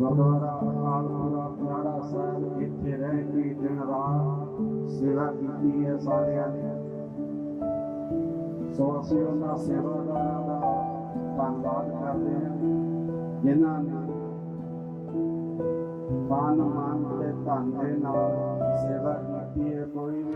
ਗੁਰਦੁਆਰਾ ਅਕਾਲਪੁਰਾ ਪੁਰਾੜਾ ਸਾਹਿਬ ਇੱਥੇ ਰਹਿ ਕੇ ਦਿਨ ਰਾਤ ਸੇਵਾ ਕੀਤੀ ਹੈ ਸਾਰਿਆਂ ਨੇ ਸੋ ਅਸੀਂ ਉਹਨਾਂ ਸੇਵਾਦਾਰਾਂ ਦਾ ਧੰਨਵਾਦ ਕਰਦੇ ਹਾਂ ਜਿਨ੍ਹਾਂ ਨੇ ਪਾਨ ਮਾਨ ਤੇ ਧਨ ਦੇ ਨਾਲ ਸੇਵਾ ਕੀਤੀ ਹੈ ਕੋਈ ਵੀ